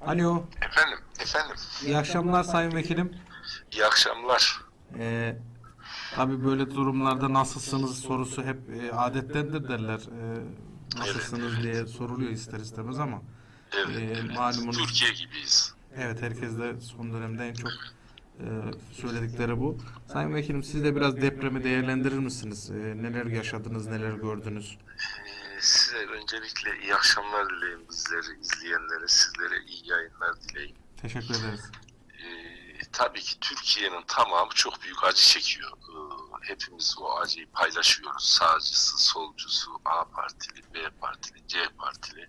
Alo, Efendim, efendim. iyi akşamlar Sayın Vekilim. İyi akşamlar. Ee, tabii böyle durumlarda nasılsınız sorusu hep e, adettendir derler. Ee, nasılsınız diye soruluyor ister istemez ama. Evet, Ee, evet. malumunuz- Türkiye gibiyiz. Evet herkes de son dönemde en çok e, söyledikleri bu. Sayın Vekilim siz de biraz depremi değerlendirir misiniz? Ee, neler yaşadınız, neler gördünüz? Ee, size öncelikle iyi akşamlar dileyim bizleri izleyenlere, sizlere iyi yayınlar dileyim. Teşekkür ederiz. Ee, tabii ki Türkiye'nin tamamı çok büyük acı çekiyor. Ee, hepimiz o acıyı paylaşıyoruz. Sağcısı, solcusu, A partili, B partili, C partili.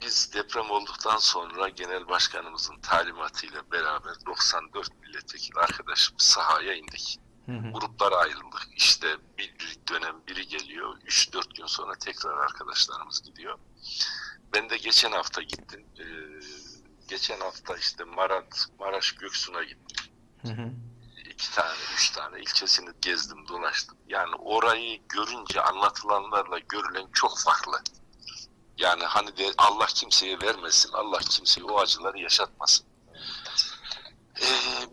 Biz deprem olduktan sonra Genel Başkanımızın talimatıyla beraber 94 milletvekili arkadaşımız sahaya indik. Hı hı. gruplara ayrıldık. İşte bir, bir dönem biri geliyor, 3-4 gün sonra tekrar arkadaşlarımız gidiyor. Ben de geçen hafta gittim. Ee, geçen hafta işte Marat, Maraş Göksu'na gittim. Hı hı. İki tane, üç tane ilçesini gezdim, dolaştım. Yani orayı görünce anlatılanlarla görülen çok farklı. Yani hani de Allah kimseye vermesin, Allah kimseye o acıları yaşatmasın. Ee,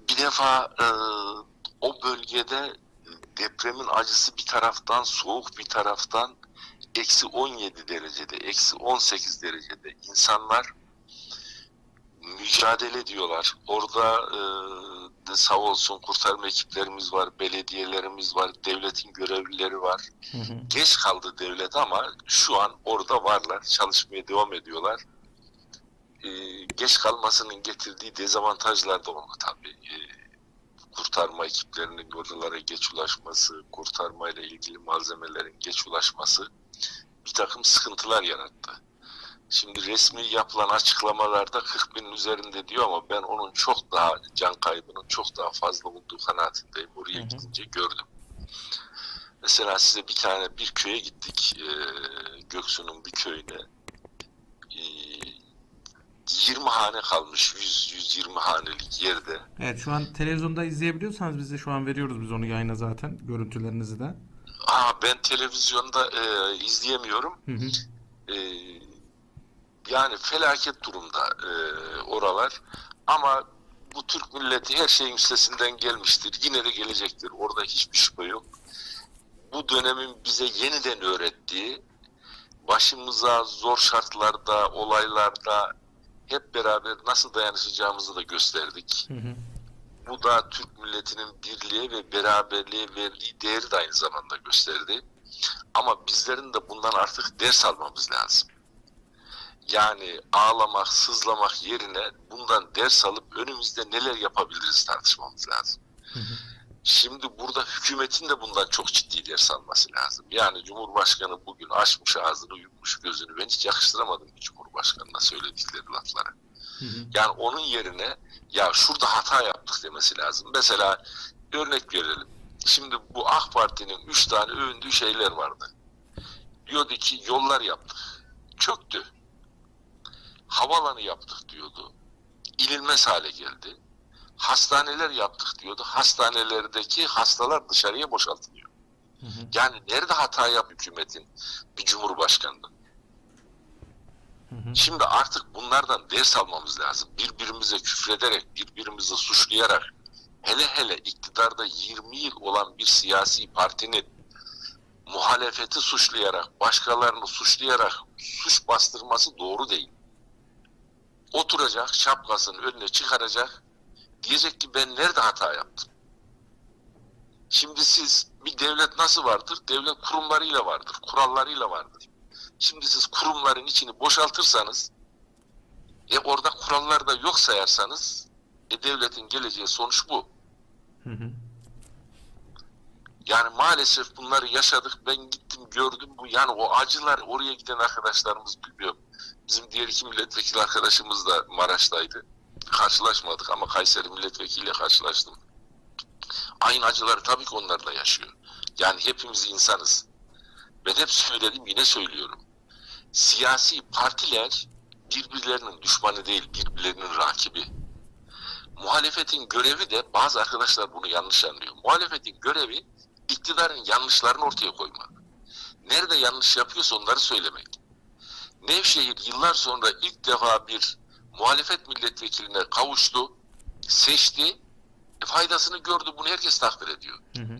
bir defa e, o bölgede depremin acısı bir taraftan, soğuk bir taraftan eksi 17 derecede, eksi 18 derecede insanlar mücadele ediyorlar. Orada e, de sağ olsun kurtarma ekiplerimiz var, belediyelerimiz var, devletin görevlileri var. Hı hı. Geç kaldı devlet ama şu an orada varlar, çalışmaya devam ediyorlar. Ee, geç kalmasının getirdiği dezavantajlar da oldu tabii. Ee, kurtarma ekiplerinin oralara geç ulaşması, kurtarmayla ilgili malzemelerin geç ulaşması bir takım sıkıntılar yarattı. Şimdi resmi yapılan açıklamalarda 40 binin üzerinde diyor ama ben onun çok daha can kaybının çok daha fazla olduğu kanaatindeyim. Oraya Hı hı. gidince gördüm. Mesela size bir tane bir köye gittik. Ee, Göksu'nun bir köyüne. Ee, 20 hane kalmış. 100-120 hanelik yerde. Evet şu an televizyonda izleyebiliyorsanız bize şu an veriyoruz biz onu yayına zaten görüntülerinizi de. Aa, ben televizyonda e, izleyemiyorum. Hı hı. Ee, yani felaket durumda e, oralar. Ama bu Türk milleti her şeyin üstesinden gelmiştir. Yine de gelecektir. Orada hiçbir şüphe yok. Bu dönemin bize yeniden öğrettiği başımıza zor şartlarda, olaylarda hep beraber nasıl dayanışacağımızı da gösterdik. Hı hı. Bu da Türk milletinin birliğe ve beraberliğe verdiği değeri de aynı zamanda gösterdi. Ama bizlerin de bundan artık ders almamız lazım. Yani ağlamak, sızlamak yerine bundan ders alıp önümüzde neler yapabiliriz tartışmamız lazım. Hı hı. Şimdi burada hükümetin de bundan çok ciddi ders alması lazım. Yani Cumhurbaşkanı bugün açmış ağzını, yutmuş gözünü. Ben hiç yakıştıramadım Cumhurbaşkanına söyledikleri. Hı hı. Yani onun yerine ya şurada hata yaptık demesi lazım. Mesela örnek verelim. Şimdi bu AK Parti'nin üç tane övündüğü şeyler vardı. Diyordu ki yollar yaptık. Çöktü. Havalanı yaptık diyordu. İnilmez hale geldi. Hastaneler yaptık diyordu. Hastanelerdeki hastalar dışarıya boşaltılıyor. Hı hı. Yani nerede hata yap hükümetin bir cumhurbaşkanının? Şimdi artık bunlardan ders almamız lazım. Birbirimize küfrederek, birbirimizi suçlayarak, hele hele iktidarda 20 yıl olan bir siyasi partinin muhalefeti suçlayarak, başkalarını suçlayarak suç bastırması doğru değil. Oturacak, şapkasını önüne çıkaracak, diyecek ki ben nerede hata yaptım? Şimdi siz bir devlet nasıl vardır? Devlet kurumlarıyla vardır, kurallarıyla vardır. Şimdi siz kurumların içini boşaltırsanız, e orada kurallar da yok sayarsanız, e devletin geleceği sonuç bu. Hı hı. Yani maalesef bunları yaşadık. Ben gittim gördüm bu. Yani o acılar oraya giden arkadaşlarımız bilmiyorum. Bizim diğer iki milletvekili arkadaşımız da Maraş'taydı. Karşılaşmadık ama Kayseri milletvekiliyle karşılaştım. Aynı acıları tabii ki onlar da yaşıyor. Yani hepimiz insanız. Ben hep söyledim yine söylüyorum. Siyasi partiler birbirlerinin düşmanı değil, birbirlerinin rakibi. Muhalefetin görevi de bazı arkadaşlar bunu yanlış anlıyor. Muhalefetin görevi iktidarın yanlışlarını ortaya koymak. Nerede yanlış yapıyorsa onları söylemek. Nevşehir yıllar sonra ilk defa bir muhalefet milletvekiline kavuştu, seçti, e, faydasını gördü. Bunu herkes takdir ediyor. Hı hı.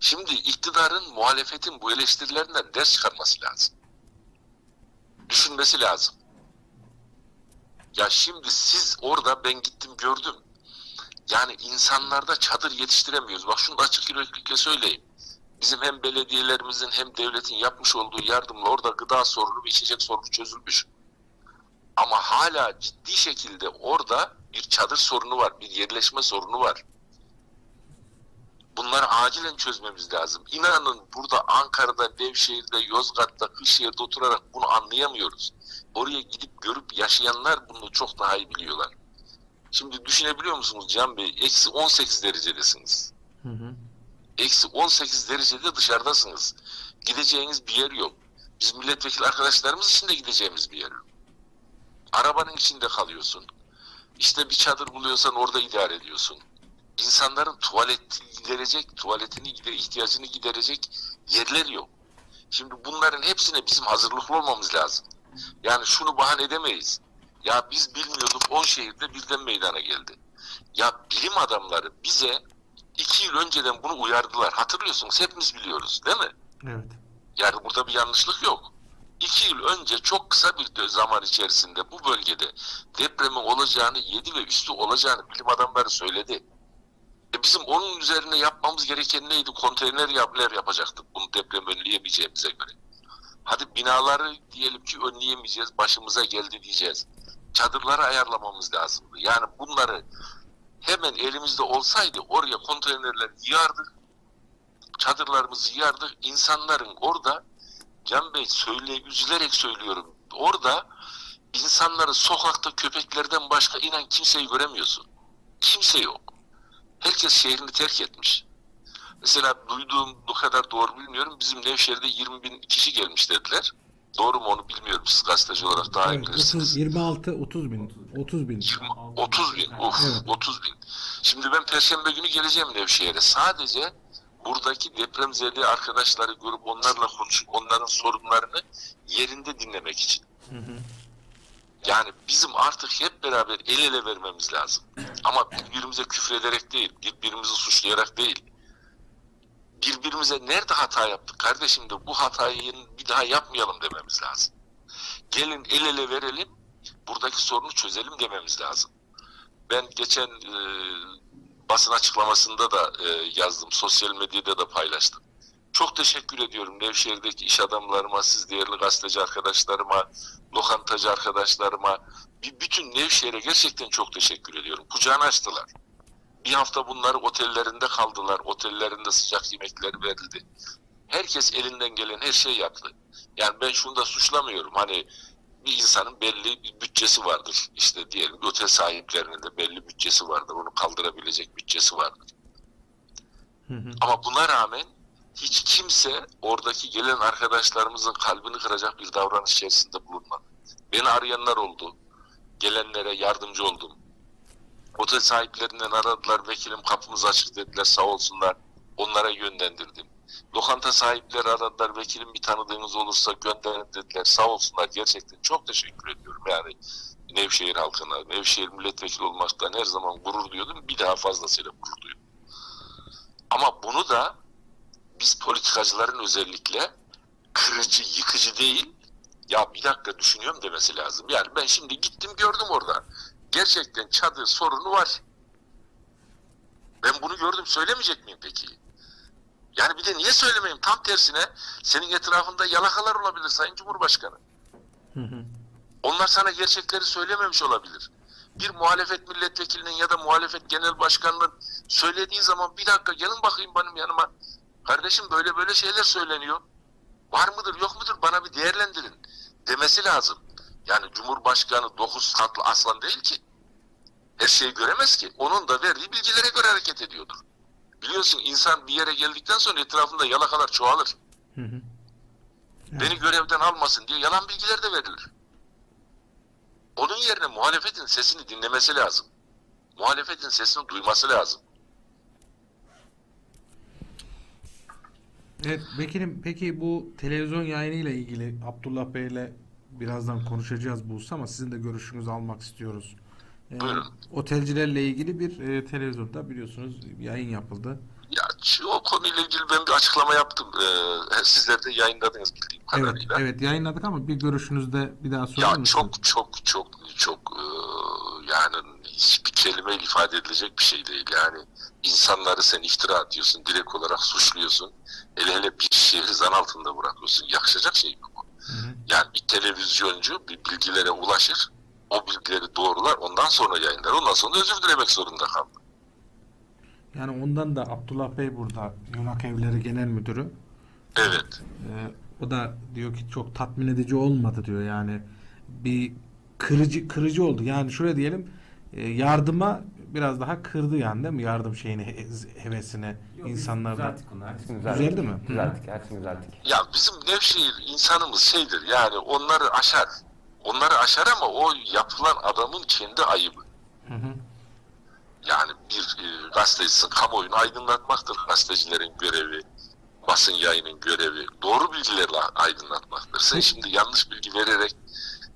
Şimdi iktidarın muhalefetin bu eleştirilerinden ders çıkarması lazım. Düşünmesi lazım. Ya şimdi siz orada ben gittim gördüm. Yani insanlarda çadır yetiştiremiyoruz. Bak şunu açık yüreklilikle söyleyeyim. Bizim hem belediyelerimizin hem devletin yapmış olduğu yardımla orada gıda sorunu ve içecek sorunu çözülmüş. Ama hala ciddi şekilde orada bir çadır sorunu var, bir yerleşme sorunu var. Bunları acilen çözmemiz lazım. İnanın burada Ankara'da, Nevşehir'de, Yozgat'ta, Kırşehir'de oturarak bunu anlayamıyoruz. Oraya gidip görüp yaşayanlar bunu çok daha iyi biliyorlar. Şimdi düşünebiliyor musunuz Can Bey? Eksi 18 derecedesiniz. Hı hı. Eksi 18 derecede dışarıdasınız. Gideceğiniz bir yer yok. Biz milletvekili arkadaşlarımız için de gideceğimiz bir yer yok. Arabanın içinde kalıyorsun. İşte bir çadır buluyorsan orada idare ediyorsun. İnsanların tuvalet giderecek, tuvaletini gide, ihtiyacını giderecek yerler yok. Şimdi bunların hepsine bizim hazırlıklı olmamız lazım. Yani şunu bahane edemeyiz. Ya biz bilmiyorduk 10 şehirde birden meydana geldi. Ya bilim adamları bize iki yıl önceden bunu uyardılar. Hatırlıyorsunuz hepimiz biliyoruz değil mi? Evet. Yani burada bir yanlışlık yok. İki yıl önce çok kısa bir zaman içerisinde bu bölgede depremin olacağını, yedi ve üstü olacağını bilim adamları söyledi. E bizim onun üzerine yapmamız gereken neydi? Konteyner yapılar yapacaktık bunu deprem önleyemeyeceğimize göre. Hadi binaları diyelim ki önleyemeyeceğiz, başımıza geldi diyeceğiz. Çadırları ayarlamamız lazımdı. Yani bunları hemen elimizde olsaydı oraya konteynerler yığardık, çadırlarımızı yığardık. İnsanların orada, Can Bey söyle, üzülerek söylüyorum, orada insanları sokakta köpeklerden başka inan kimseyi göremiyorsun. Kimse yok. Herkes şehrini terk etmiş. Mesela duyduğum bu kadar doğru bilmiyorum. Bizim Nevşehir'de 20 bin kişi gelmiş dediler. Doğru mu onu bilmiyorum. Siz gazeteci olarak daha iyi Evet, bilirsiniz. 30, 26, 30 bin. 30 bin. 30 bin. Of, Evet. 30 bin. Şimdi ben Perşembe günü geleceğim Nevşehir'e. Sadece buradaki depremzede arkadaşları görüp onlarla konuşup onların sorunlarını yerinde dinlemek için. Hı hı. Yani bizim artık hep beraber el ele vermemiz lazım. Ama birbirimize küfrederek değil, birbirimizi suçlayarak değil. Birbirimize nerede hata yaptık kardeşim de bu hatayı bir daha yapmayalım dememiz lazım. Gelin el ele verelim, buradaki sorunu çözelim dememiz lazım. Ben geçen e, basın açıklamasında da e, yazdım, sosyal medyada da paylaştım. Çok teşekkür ediyorum Nevşehir'deki iş adamlarıma, siz değerli gazeteci arkadaşlarıma, lokantacı arkadaşlarıma, bir bütün Nevşehir'e gerçekten çok teşekkür ediyorum. Kucağını açtılar. Bir hafta bunları otellerinde kaldılar. Otellerinde sıcak yemekler verildi. Herkes elinden gelen her şeyi yaptı. Yani ben şunu da suçlamıyorum. Hani bir insanın belli bir bütçesi vardır. İşte diyelim ki otel sahiplerinin de belli bütçesi vardır. Onu kaldırabilecek bütçesi vardır. Hı hı. Ama buna rağmen hiç kimse oradaki gelen arkadaşlarımızın kalbini kıracak bir davranış içerisinde bulunmadı. Beni arayanlar oldu. Gelenlere yardımcı oldum. Otel sahiplerinden aradılar. Vekilim kapımız açık dediler sağ olsunlar. Onlara yönlendirdim. Lokanta sahipleri aradılar. Vekilim bir tanıdığınız olursa gönderin dediler. Sağ olsunlar. Gerçekten çok teşekkür ediyorum. Yani Nevşehir halkına, Nevşehir milletvekili olmaktan her zaman gurur duyuyordum. Bir daha fazlasıyla gurur duyuyorum. Ama bunu da biz politikacıların özellikle kırıcı, yıkıcı değil, ya bir dakika düşünüyorum demesi lazım. Yani ben şimdi gittim gördüm orada. Gerçekten çadır sorunu var. Ben bunu gördüm söylemeyecek miyim peki? Yani bir de niye söylemeyeyim? Tam tersine senin etrafında yalakalar olabilir Sayın Cumhurbaşkanı. Hı hı. Onlar sana gerçekleri söylememiş olabilir. Bir muhalefet milletvekilinin ya da muhalefet genel başkanının söylediği zaman bir dakika gelin bakayım benim yanıma. Kardeşim böyle böyle şeyler söyleniyor. Var mıdır yok mudur bana bir değerlendirin demesi lazım. Yani Cumhurbaşkanı dokuz katlı aslan değil ki. Her şeyi göremez ki. Onun da verdiği bilgilere göre hareket ediyordur. Biliyorsun insan bir yere geldikten sonra etrafında yalakalar çoğalır. Hı hı. Beni görevden almasın diye yalan bilgiler de verilir. Onun yerine muhalefetin sesini dinlemesi lazım. Muhalefetin sesini duyması lazım. Evet Vekilim peki bu televizyon yayınıyla ilgili Abdullah Bey'le birazdan konuşacağız Buse ama sizin de görüşünüzü almak istiyoruz. E, Buyurun. otelcilerle ilgili bir e, televizyonda biliyorsunuz yayın yapıldı. Ya şu, o konuyla ilgili ben bir açıklama yaptım. Ee, sizler de yayınladınız bildiğim Evet, kadarıyla. evet yayınladık ama bir görüşünüzde bir daha söyler Ya çok çok çok çok e, yani hiçbir kelimeyle ifade edilecek bir şey değil. Yani insanları sen iftira atıyorsun, direkt olarak suçluyorsun. Hele hele bir şehri zan altında bırakıyorsun. Yakışacak şey mi bu? Hı hı. Yani bir televizyoncu bir bilgilere ulaşır, o bilgileri doğrular, ondan sonra yayınlar. Ondan sonra özür dilemek zorunda kaldı. Yani ondan da Abdullah Bey burada Yunak Evleri Genel Müdürü. Evet. Ee, o da diyor ki çok tatmin edici olmadı diyor yani bir kırıcı kırıcı oldu yani şöyle diyelim e, yardıma biraz daha kırdı yani değil mi yardım şeyini he- hevesini Yok, biz insanlardan Düzelttik onu. Her şeyi Düzeldi mi? Düzelttik. Her şeyi düzelttik. Ya bizim Nevşehir insanımız şeydir yani onları aşar. Onları aşar ama o yapılan adamın kendi ayıbı. Hı hı. Yani bir e, gazetecisin kamuoyunu aydınlatmaktır gazetecilerin görevi, basın yayının görevi. Doğru bilgilerle aydınlatmaktır. Sen şimdi yanlış bilgi vererek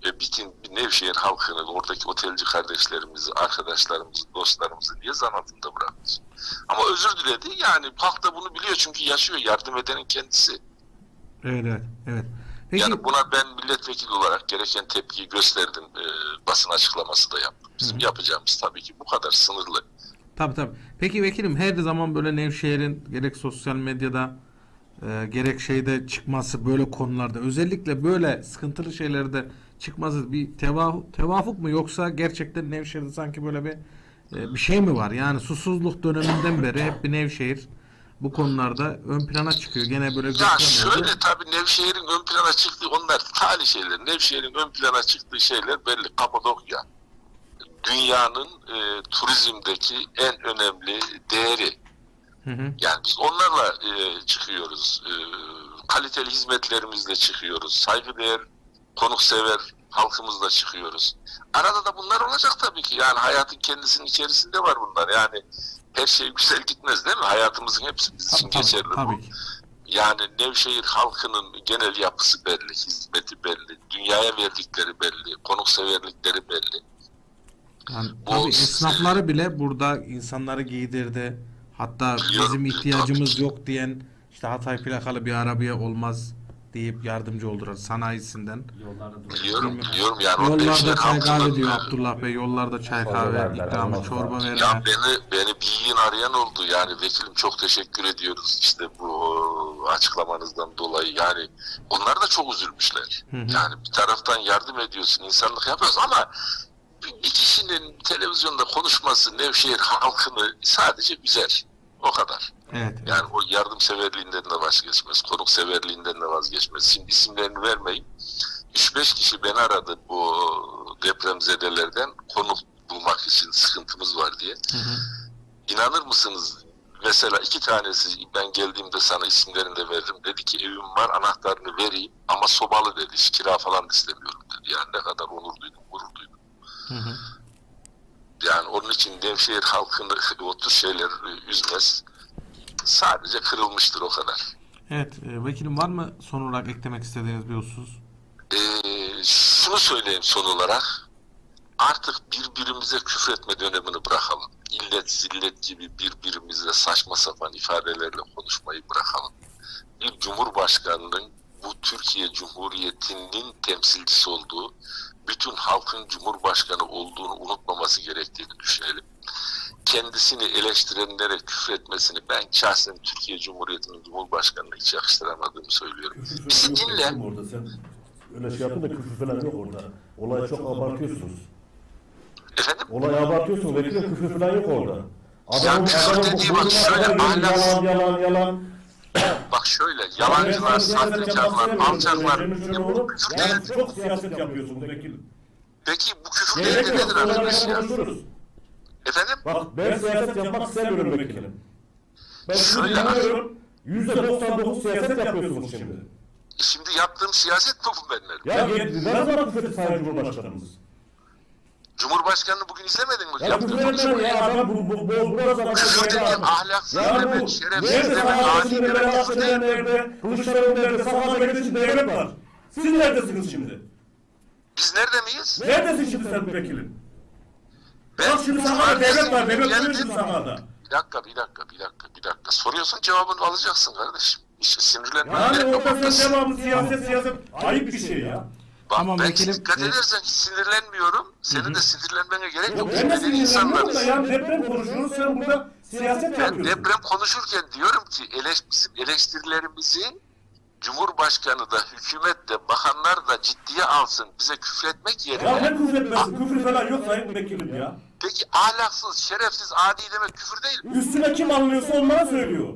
e, bütün Nevşehir halkını, oradaki otelci kardeşlerimizi, arkadaşlarımızı, dostlarımızı niye zan altında bırakıyorsun? Ama özür diledi. Yani halk da bunu biliyor çünkü yaşıyor. Yardım edenin kendisi. evet evet evet peki Yani buna ben milletvekili olarak gereken tepkiyi gösterdim. E, basın açıklaması da yaptım. Bizim Hı. yapacağımız tabii ki bu kadar sınırlı. tabii tabii peki vekilim her zaman böyle Nevşehir'in gerek sosyal medyada e, gerek şeyde çıkması böyle konularda özellikle böyle sıkıntılı şeylerde çıkması bir tevafuk, tevafuk mu yoksa gerçekten Nevşehir'de sanki böyle bir e, bir şey mi var? Yani susuzluk döneminden beri hep bir Nevşehir bu konularda ön plana çıkıyor. Gene böyle Ya şöyle tabii Nevşehir'in ön plana çıktığı onlar tali şeyler. Nevşehir'in ön plana çıktığı şeyler belli. Kapadokya dünyanın e, turizmdeki en önemli değeri. Hı hı. Yani biz onlarla e, çıkıyoruz. E, kaliteli hizmetlerimizle çıkıyoruz. Saygıdeğer, konuksever halkımızla çıkıyoruz. Arada da bunlar olacak tabii ki. Yani hayatın kendisinin içerisinde var bunlar. Yani her şey güzel gitmez değil mi? Hayatımızın hepsi bizim için Tabii, geçerli. bu. tabii ki. Yani Nevşehir halkının genel yapısı belli, hizmeti belli, dünyaya verdikleri belli, konukseverlikleri belli. Yani Bu- tabii esnafları bile burada insanları giydirdi. Hatta bizim ihtiyacımız yok diyen işte Hatay plakalı bir arabaya olmaz deyip yardımcı oldular sanayisinden. Yollarda. Biliyorum, biliyorum yani Yollarda çay kahve diyor Abdullah Bey. Yollarda çay Çorba kahve verdiler, ikramı, çorba verme. Ya beni beni bir yiğin arayan oldu. Yani vekilim çok teşekkür ediyoruz işte bu açıklamanızdan dolayı. Yani onlar da çok üzülmüşler. Hı hı. Yani bir taraftan yardım ediyorsun, insanlık yapıyorsun ama bir bir kişinin televizyonda konuşması Nevşehir halkını sadece üzer. O kadar. Evet. Yani o yardımseverliğinden de vazgeçmez, konukseverliğinden de vazgeçmez. Şimdi isimlerini vermeyeyim. 3-5 kişi beni aradı bu depremzedelerden konuk bulmak için sıkıntımız var diye. Hı hı. İnanır mısınız? Mesela iki tanesi ben geldiğimde sana isimlerini de veririm. Dedi ki evim var anahtarını vereyim ama sobalı dedi. Hiç kira falan istemiyorum dedi. Yani ne kadar onur duydum, gurur duydum. Hı hı. Yani onun için Nevşehir halkını o tür şeyler üzmez. Sadece kırılmıştır o kadar. Evet. e, vekilim var mı son olarak eklemek istediğiniz bir husus? Ee, şunu söyleyeyim son olarak. Artık birbirimize küfretme dönemini bırakalım. İllet zillet gibi birbirimize saçma sapan ifadelerle konuşmayı bırakalım. Bir cumhurbaşkanının bu Türkiye Cumhuriyeti'nin temsilcisi olduğu, bütün halkın cumhurbaşkanı olduğunu unutmaması gerektiğini düşünelim. Kendisini eleştirenlere küfretmesini ben şahsen Türkiye Cumhuriyeti'nin cumhurbaşkanına hiç yakıştıramadığımı söylüyorum. Küfür oğlum Orada sen öyle şey yapın da küfür falan yok orada. Olayı çok abartıyorsunuz. Efendim? Olayı abartıyorsunuz. Vekilim küfür falan yok orada. Ya Adamın, küfür adamın dediği bak şöyle ahlaksız- Yalan yalan yalan. Bak şöyle yalancılar, sahtekarlar, alçaklar. Küfür. Yani çok siyaset yapıyorsunuz vekilim. Peki bu küfür değil Gerek de yok. nedir Onlarla arkadaş ya? konuşuruz. Efendim? Bak ben siyaset yapmak istemiyorum vekilim. Ben sizi Şöyle- dinliyorum. %99 siyaset yapıyorsunuz şimdi. Şimdi yaptığım siyaset mi bu benim? Ya gel- ne zaman küfür etti Sayın Cumhurbaşkanımız? Cumhurbaşkanını bugün izlemedin mi? Ya Yaptığı küfür etmedi konuşmayı. ya adam bu bu bu biraz adam Küfür dediğim ahlaksız Ya demek, bu şerefsiz nerede demek, adi nerede, demek, küfür Akşener değil. nerede, Kılıçdaroğlu nerede, sahada geçin devlet var. Siz neredesiniz şimdi? Biz nerede miyiz? Neredesin şimdi sen vekilim? Ben Bak şimdi sana devlet var. Devlet Geldim. buyur şimdi sana da. Bir dakika, bir dakika, bir dakika, bir dakika. Soruyorsun cevabını alacaksın kardeşim. İşte sinirlenme. Yani orada sen devamlı siyaset siyaset. Ayıp bir şey ya. Bak Tamam, ben vekilim, dikkat edersen hiç sinirlenmiyorum. Senin de sinirlenmene gerek yok. ben de sinirleniyorum da insanlarız. yani deprem konuşuyoruz sen burada siyaset Ben yapıyorsun. deprem konuşurken diyorum ki eleş, bizim eleştirilerimizi Cumhurbaşkanı da, hükümet de, bakanlar da ciddiye alsın. Bize küfretmek Ya ne yerine. küfür etmesin? Küfür falan yok sayın vekilim ya. Peki ahlaksız, şerefsiz, adi demek küfür değil mi? Üstüne kim alınıyorsa onlara söylüyor.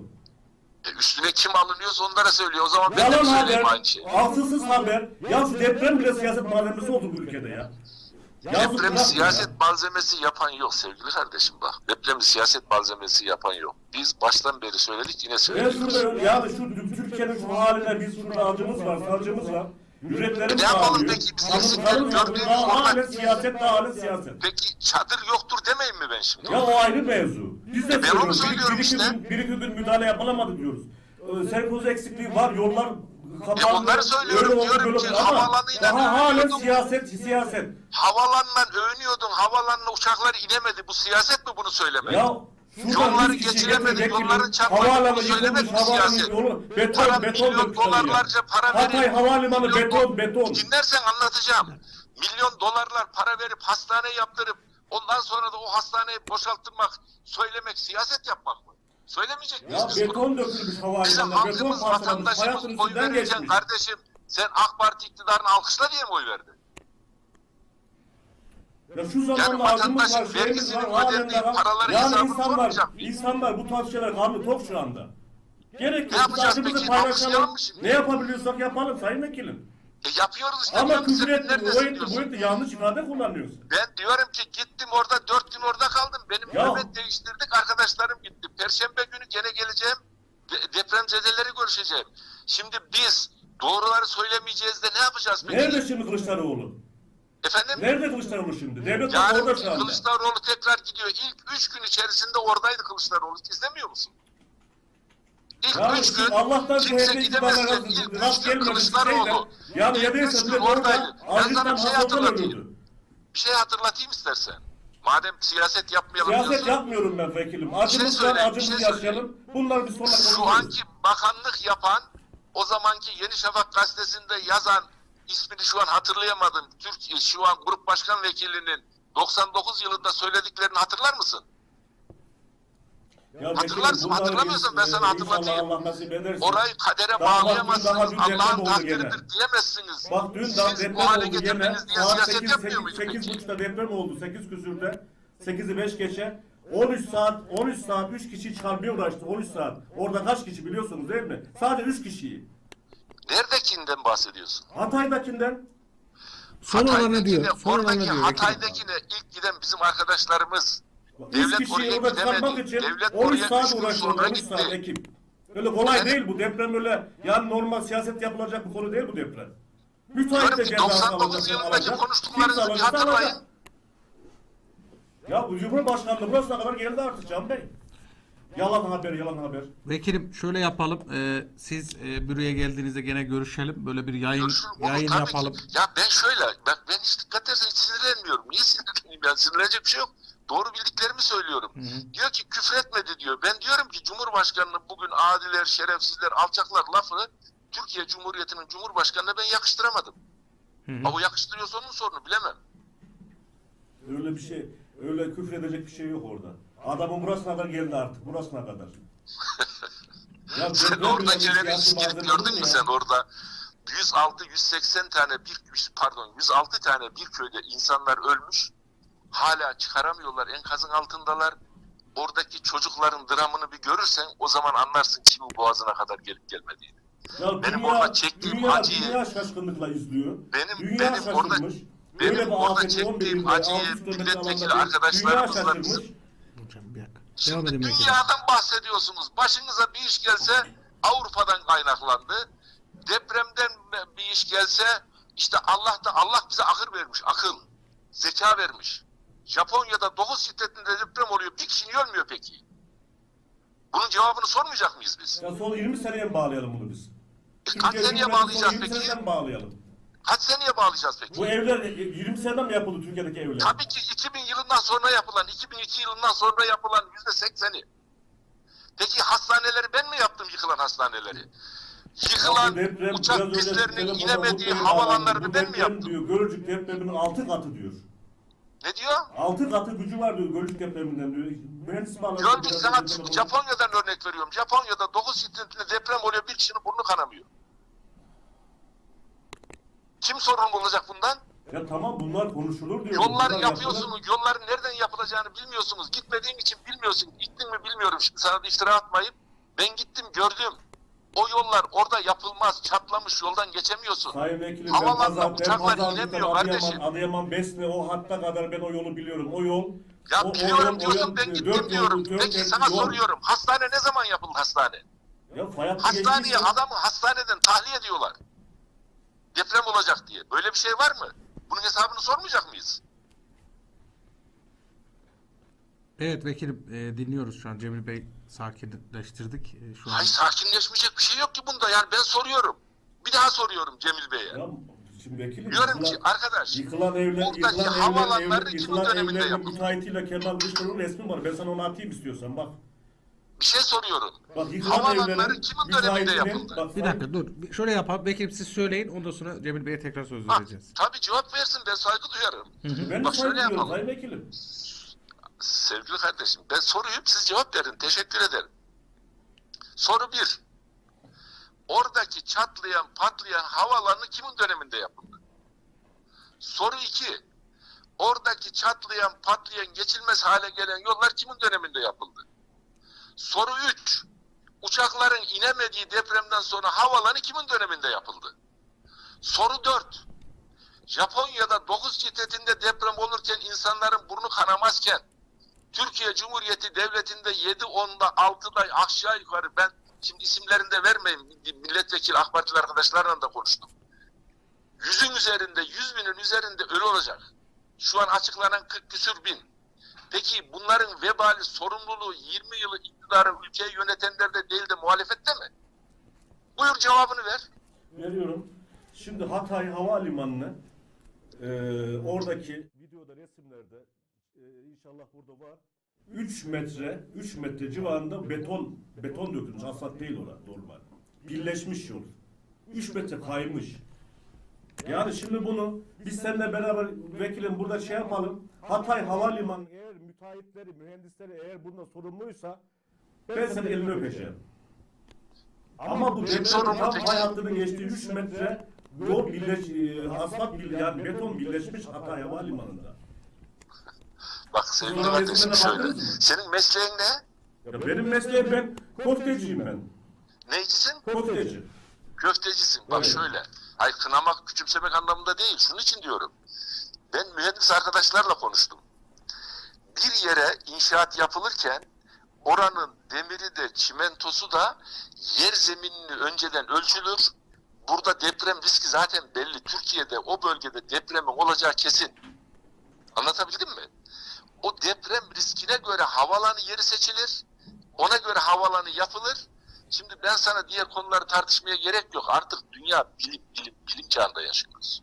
E üstüne kim alınıyorsa onlara söylüyor. O zaman ben de Yalan mi söyleyeyim haber, aynı şeyi? haksızsız haber. Ya şu deprem bile siyaset malzemesi oldu bu ülkede ya. Yazık Depremi günah siyaset ya. malzemesi yapan yok sevgili kardeşim bak. Depremi siyaset malzemesi yapan yok. Biz baştan beri söyledik yine Ben söylüyoruz. şurada yani şu Türkiye'nin şu haline biz şurada acımız var, sancımız var. Yüreklerimiz Ne yapalım peki? Biz kanımız gördüğümüz orada- siyaset halen siyaset. Peki çadır yoktur demeyeyim mi ben şimdi? Ya o ayrı mevzu. Biz de ben onu söylüyorum bir, işte. gün, bir iki gün müdahale yapılamadı diyoruz. Ee, Senkoz eksikliği var, yollar kapandı. E onları söylüyorum, öyle diyorum ki havalanıyla Daha övünüyordum. siyaset, siyaset. Havalanla övünüyordun, havalanla uçaklar inemedi. Bu siyaset mi bunu söylemek? Ya Yolları geçiremedik, yolların mi havaalanı siyaset? yolu, beton, Para beton milyon dolarlarca para Hatay verip- Havalimanı milyon beton, beton. Dinlersen anlatacağım. Milyon dolarlar para verip hastane yaptırıp ondan sonra da o hastaneyi boşalttırmak, söylemek, siyaset yapmak mı? Söylemeyecek miyiz Ya biz beton dökülmüş havalimanına, beton vatandaşımız hayatın üstünden geçmiş. kardeşim. Sen AK Parti iktidarını alkışla diye mi oy verdin? Ya şu zamanda var, vatandaşın şeyimiz vergisini var, ödediği paraları Yani hesabını insanlar, sormayacak mıyız? insanlar bu tarz şeyler karnı tok şu anda. Gerek Ne yapacağız peki? paylaşalım. Ne yapabiliyorsak yapalım sayın vekilim. E yapıyoruz işte. Ama küfür neredesin o etti, bu etti, yanlış ifade kullanıyorsun. Ben diyorum ki gittim orada dört gün orada kaldım. Benim Ya. nöbet değiştirdik arkadaşlarım gitti. Perşembe günü gene geleceğim. De- depremzedeleri görüşeceğim. Şimdi biz doğruları söylemeyeceğiz de ne yapacağız peki? Nerede şimdi Kılıçdaroğlu? Efendim? Nerede Kılıçdaroğlu şimdi? Devlet Yarın orada şu anda. Kılıçdaroğlu tekrar gidiyor. İlk üç gün içerisinde oradaydı Kılıçdaroğlu. İzlemiyor musun? İlk Ya üç gün Allah'tan kimse gidemezken ilk üç rast gün. Kılıçdaroğlu. Yani üç yediyse gün bile orada oradaydı. Ben sana bir şey hatırlatayım. Bir şey hatırlatayım istersen. Madem siyaset yapmayalım Siyaset diyorsun. yapmıyorum ben vekilim. Acımız söyle, var, bir acımızı şey yaşayalım. Bunlar bir sonra Şu konuşuruz. anki bakanlık yapan o zamanki Yeni Şafak gazetesinde yazan ismini şu an hatırlayamadım. Türkiye şu an grup başkan vekilinin 99 yılında söylediklerini hatırlar mısın? Ya Hatırlarsın, hatırlamıyorsan ben sana e, hatırlatayım. Orayı kadere bağlayamazsınız. deprem Allah'ın takdiridir diyemezsiniz. Bak dün daha Siz deprem bu hale oldu gene. getirdiniz diye Saat siyaset 8, yapmıyor 8, muyduk 8 peki? buçukta deprem oldu. 8 küsürde. 8'i 5 geçe. 13 saat, 13 saat 3 kişi çıkarmaya uğraştı. 13 saat. Orada kaç kişi biliyorsunuz değil mi? Sadece 3 kişiyi. Neredekinden bahsediyorsun? Hatay'dakinden Son olanı Hatay'dakine, diyor. Son olanı oradaki diyor. Hatay'dakine ilk giden bizim arkadaşlarımız. 3 Devlet kişiyi oraya orada gidemedi. için Devlet 13 oraya saat gün uğraştı. sonra 13 gitti. ekip. Öyle kolay Yani- değil bu deprem öyle yani normal siyaset yapılacak bir konu değil bu deprem. Müteahhit Diyorum de ki cezasını 99 alacak, yılındaki alacak. konuştuklarınızı Kimse bir alacaksa hatırlayın. alacak. Ya bu Cumhurbaşkanlığı burasına kadar geldi artık Can Bey. Yalan haber, yalan haber. Vekilim şöyle yapalım. Ee, siz e, büroya geldiğinizde gene görüşelim. Böyle bir yayın Görüşürüm. Olur, yayın tabii yapalım. Ki. Ya ben şöyle, ben, ben hiç dikkat edersen hiç sinirlenmiyorum. Niye sinirleneyim yani? Sinirlenecek bir şey yok. Doğru bildiklerimi söylüyorum. Diyor ki küfür etmedi diyor. Ben diyorum ki Cumhurbaşkanı'nın bugün adiler, şerefsizler, alçaklar lafı Türkiye Cumhuriyeti'nin Cumhurbaşkanı'na ben yakıştıramadım. Ama o yakıştırıyorsa onun sorunu bilemem. Öyle bir şey, öyle küfür edecek bir şey yok orada. Adamın burasına kadar geldi artık, burasına kadar. Ya Sen orada gidip malzeme gördün mü sen orada 106 180 tane bir pardon 106 tane bir köyde insanlar ölmüş. Hala çıkaramıyorlar. Enkazın altındalar. Oradaki çocukların dramını bir görürsen o zaman anlarsın kimin boğazına kadar gelip gelmediğini. Ya Benim dünya, orada çektiğim dünya, acıyı- Dünya şaşkınlıkla izliyor. Benim- dünya benim orada- şaşırmış. benim orada çektiğim 11 günde, acıyı 600 kilometre milletvekili arkadaşlarımızla bizim-. Hocam bir dakika. Devam Şimdi edin dünyadan bahsediyorsunuz. Başınıza bir iş gelse Avrupa'dan kaynaklandı. Depremden bir iş gelse işte Allah da Allah bize akıl vermiş. Akıl. Zeka vermiş. Japonya'da 9 şiddetinde deprem oluyor. Bir kişi ölmüyor peki? Bunun cevabını sormayacak mıyız biz? Ya son 20 seneye mi bağlayalım bunu biz? E, kaç seneye bağlayacağız son 20 peki? seneden mi bağlayalım? Kaç seneye bağlayacağız peki? Bu evler e, 20 seneden mi yapıldı Türkiye'deki evler? Tabii ki 2000 yılından sonra yapılan, 2002 yılından sonra yapılan yüzde sekseni. Peki hastaneleri ben mi yaptım yıkılan hastaneleri? Yıkılan deprem uçak pistlerinin inemediği havalanlarını ben mi yaptım? Diyor, Gölcük depreminin 6 katı diyor. Ne diyor? 6 katı gücü var diyor Gölcük depreminden diyor. Mühendis. Gölcük sana Japonya'dan örnek veriyorum. Japonya'da 9 şiddetinde deprem oluyor bir kişinin burnu kanamıyor. Kim sorumlu olacak bundan? Ya tamam bunlar konuşulur diyor. Yolları Bunlar yapıyorsunuz. Yolların nereden yapılacağını bilmiyorsunuz. Gitmediğin için bilmiyorsun. Gittin mi bilmiyorum. Şimdi sana da iftira atmayayım. Ben gittim gördüm. O yollar orada yapılmaz. Çatlamış yoldan geçemiyorsun. Sayın Vekilim ben Pazar, ben uçaklar Pazarcık'tan inemiyor kardeşim. Adıyaman, Besne o hatta kadar ben o yolu biliyorum. O yol Ya o- o biliyorum yol- o diyorsun yol- ben dört gittim yol- diyorum. dört Peki yol- sana yol- soruyorum. Hastane ne zaman yapıldı hastane? Ya Hastaneye adamı hastaneden tahliye ediyorlar. Deprem olacak diye. Böyle bir şey var mı? Bunun hesabını sormayacak mıyız? Evet vekilim e, dinliyoruz şu an. Cemil Bey sakinleştirdik. E, şu an Hayır sakinleşmeyecek bir şey yok ki bunda. Yani ben soruyorum. Bir daha soruyorum Cemil Bey'e. Ya şimdi vekilim Diyorum ki yıkılan- arkadaş Yıkılan evler, buradaki yıkılan evler, havalanları evler, yıkılan döneminde evlerin yapıldı? müteahhitiyle Kemal Kılıçdaroğlu'nun resmi var. Ben sana onu atayım istiyorsan bak. Bir şey soruyorum. Bak evlerin kimin döneminde yapıldı? Bak, bir dakika dur. Şöyle yapalım. Vekilim siz söyleyin. Ondan sonra Cemil Bey'e tekrar söz Ha, vereceğiz. tabii cevap versin ben saygı duyarım. Ben Bak şöyle saygı duyuyorum yapalım. Sayın Vekilim. Sevgili kardeşim ben soruyum siz cevap verin. Teşekkür ederim. Soru bir. Oradaki çatlayan patlayan havalanı kimin döneminde yapıldı? Soru iki. Oradaki çatlayan patlayan geçilmez hale gelen yollar kimin döneminde yapıldı? Soru üç. Uçakların inemediği depremden sonra havalanı kimin döneminde yapıldı? Soru dört. Japonya'da 9 şiddetinde deprem olurken insanların burnu kanamazken Türkiye Cumhuriyeti Devleti'nde 7 10'da 6'da aşağı yukarı ben şimdi isimlerini de vermeyeyim milletvekili AK Partili arkadaşlarla da konuştum. Yüzün üzerinde 100 binin üzerinde ölü olacak. Şu an açıklanan 40 küsür bin. Peki bunların vebali sorumluluğu 20 yılı iktidarı ülkeyi yönetenler de değil de muhalefette mi? Buyur cevabını ver. Veriyorum. Şimdi Hatay Havalimanı'nı eee oradaki videoda resimlerde eee, inşallah burada var. 3 metre 3 metre civarında beton beton dökülmüş. Asfalt değil orada normal. Birleşmiş yol. 3 metre kaymış. Yani şimdi bunu biz seninle beraber vekilim burada şey yapalım. Hatay Havalimanı müteahhitleri, mühendisleri eğer bunda sorumluysa ben senin elini öpeceğim. Ama bu Kim depremin sorumlu hattının geçtiği 3 metre yol birleş, e, asfalt bir yani beton birleşmiş Hatay Havalimanı'nda. Bak sevgili kardeşim şöyle. Senin mesleğin ne? Ya benim mesleğim ben köfteciyim ben. Neycisin? Köfteci. Köftecisin. Bak Evet. şöyle. Hayır kınamak, küçümsemek anlamında değil. Şunun için diyorum. Ben mühendis arkadaşlarla konuştum. Bir yere inşaat yapılırken oranın demiri de çimentosu da yer zeminini önceden ölçülür. Burada deprem riski zaten belli. Türkiye'de o bölgede depremin olacağı kesin. Anlatabildim mi? O deprem riskine göre havalanı yeri seçilir. Ona göre havalanı yapılır. Şimdi ben sana diğer konuları tartışmaya gerek yok. Artık dünya bilim bilim bilim çağında yaşıyoruz.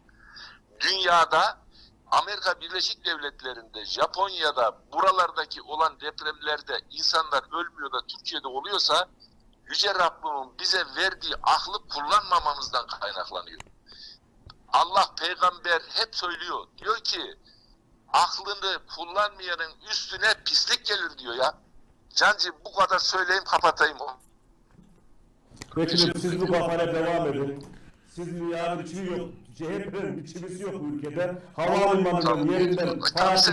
Dünyada Amerika Birleşik Devletleri'nde, Japonya'da, buralardaki olan depremlerde insanlar ölmüyor da Türkiye'de oluyorsa Yüce Rabbimin bize verdiği aklı kullanmamamızdan kaynaklanıyor. Allah peygamber hep söylüyor. Diyor ki aklını kullanmayanın üstüne pislik gelir diyor ya. Cancı bu kadar söyleyeyim kapatayım. Vekilim siz bu kafayla devam edin. Sizin yarın biçimi yok. CHP'nin biçimisi yok bu ülkede. Havalimanının Tamam. yerinden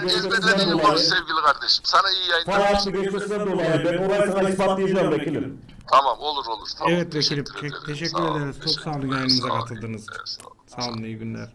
ezberlediğini konuş dolayı sevgili kardeşim. Sana iyi yayınlar. Fay geçmesinden dolayı ben orayı sana ispatlayacağım vekilim. Tamam olur olur. Tamam, Evet vekilim. teşekkür. Teşekkür ederiz. Çok sağ olun yayınımıza katıldınız. Sağ olun iyi günler.